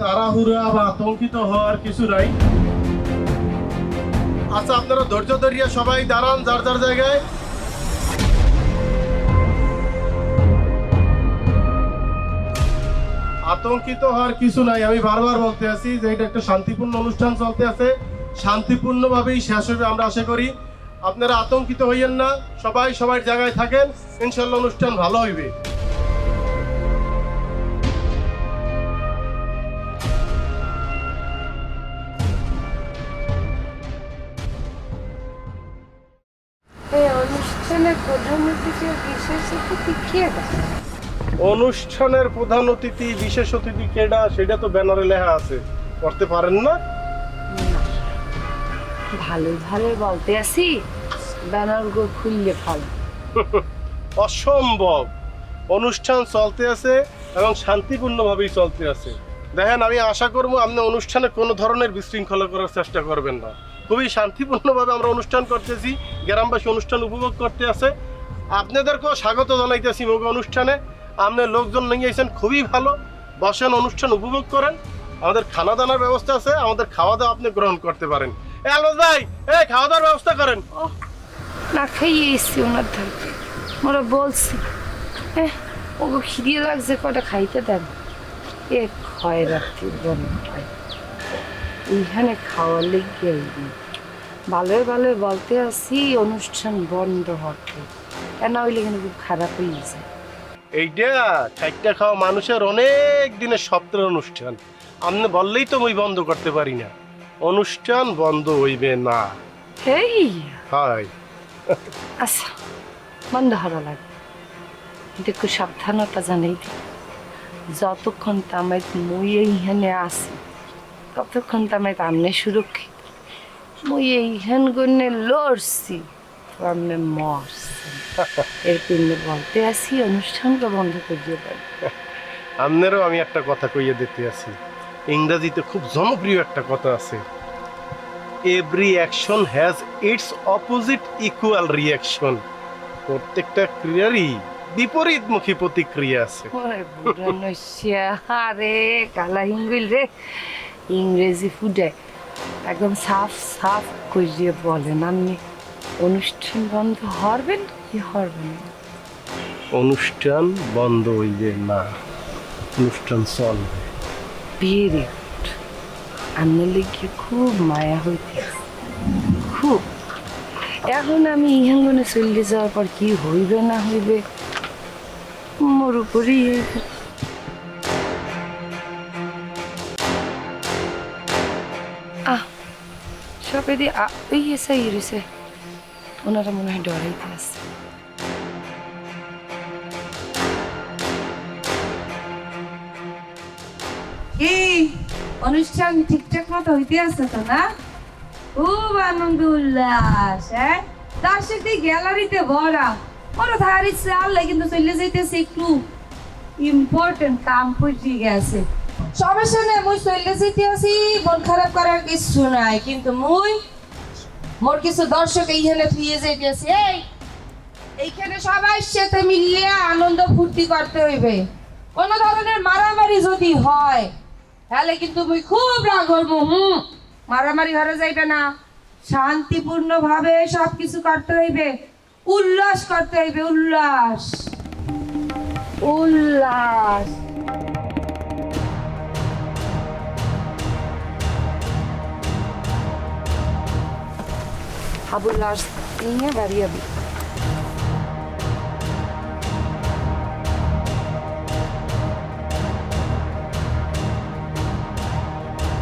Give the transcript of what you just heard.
তাড়াহুড়া বা আতঙ্কিত হওয়ার কিছু নাই। আচ্ছা আপনারা ধৈর্য ধরিয়া সবাই দাঁড়ান যার যার জায়গায়। আতঙ্কিত হওয়ার কিছু নাই, আমি বারবার বলতে আছি যে এটা একটা শান্তিপূর্ণ অনুষ্ঠান চলতে আছে। শান্তিপূর্ণভাবেই শেষ হবে আমরা আশা করি। আপনারা আতঙ্কিত হইয়েন না, সবাই সবার জায়গায় থাকেন, ইনশাল্লাহ অনুষ্ঠান ভালো হইবে। অনুষ্ঠানের প্রধান অতিথি বিশেষ অতিথি কে অনুষ্ঠানের প্রধান অতিথি বিশেষ অতিথি কেডা? সেটা তো ব্যানারে লেখা আছে। করতে পারেন না? ভালো ভালো বলতে আসি ব্যানার গো খুললে ফল অসম্ভব। অনুষ্ঠান চলতে আছে এবং শান্তিপূর্ণভাবেই চলতে আছে। দেখেন আমি আশা করব আপনি অনুষ্ঠানে কোনো ধরনের বিশৃঙ্খলা করার চেষ্টা করবেন না। খুবই শান্তিপূর্ণভাবে আমরা অনুষ্ঠান করতেছি। গ্রামবাসী অনুষ্ঠান উপভোগ করতে আছে। আপনাদেরকেও স্বাগত জানাইতেছি মোগ অনুষ্ঠানে। আপনার লোকজন নিয়ে এসেছেন খুবই ভালো। বসেন, অনুষ্ঠান উপভোগ করেন। আমাদের খানা দানার ব্যবস্থা আছে, আমাদের খাওয়া দাওয়া আপনি গ্রহণ করতে পারেন। এ আলমজ ভাই এই খাওয়া দাওয়ার ব্যবস্থা করেন। না খাইয়ে এসছি ওনার ধারে। ওরা বলছি হ্যাঁ ও খিদিয়ে লাগছে কটা খাইতে দেন? এ ক্ষয় রাখতে বন্ধ। এইখানে খাওয়ার লেগে ভালো ভালো বলতে আসি অনুষ্ঠান বন্ধ হতে। কেন হইলে কিন্তু খুব খারাপ হয়ে যায় এইটা চারটা খাওয়া মানুষের অনেক দিনের স্বপ্নের অনুষ্ঠান। আপনি বললেই তো মই বন্ধ করতে পারি না। অনুষ্ঠান বন্ধ হইবে না। হেই! হয়। আচ্ছা বন্ধ হওয়া লাগে। কিন্তু একটু সাবধানতা জানাই দিই যতক্ষণ তামাই মুই এইখানে আসি ততক্ষণ তামাই আমনে সুরক্ষিত। মুই এইখান গনে লড়ছি আমনে মরছি। এর বলতে আসি অনুষ্ঠানকে বন্ধ করিয়ে দেন। আপনারও আমি একটা কথা কইয়ে দিতে আছি। ইংরেজিতে খুব জনপ্রিয় একটা কথা আছে। Every action has its opposite equal reaction প্রত্যেকটা ক্রিয়ারই বিপরীতমুখী প্রতিক্রিয়া আছে। আরে কালা রে। ইংরেজি ফুডে একদম সাফ সাফ করিয়ে বলেন আপনি অনুষ্ঠান বন্ধ হরবেন কি হরবেন অনুষ্ঠান বন্ধ হইবে না অনুষ্ঠান চলবে। ভেরি গুড আপনার লেগে খুব মায়া হইতে খুব। এখন আমি ইহাঙ্গনে চলে যাওয়ার পর কি হইবে না হইবে মোর উপরই সব এদি এই এসে ইরেছে ওনারা মনে হয় ডরাইতে আছে কি অনুষ্ঠান ঠিকঠাক মতো হইতে আছে তো না খুব আনন্দ উল্লাস হ্যাঁ সাথে গ্যালারিতে ভরা ওরা ইচ্ছে আল্লাহ কিন্তু চলে যাইতেছে একটু ইম্পর্টেন্ট কাম করে গেছে মুই যাইতে আছি, মন খারাপ করার কিছু নাই, কিন্তু মুই, মোর কিছু দর্শক এইখানে ফিরে যাইতেছে এই, এইখানে সবাই সাথে মিলিয়ে আনন্দ ফুর্তি করতে হইবে। কোন ধরনের মারামারি যদি হয়, তাহলে কিন্তু মুই খুব রাগ হব হুম, মারামারি ঘরে যাইবে না। শান্তিপূর্ণ ভাবে সবকিছু করতে হইবে, উল্লাস করতে হইবে, উল্লাস। উল্লাস। Habullar diye verebilir.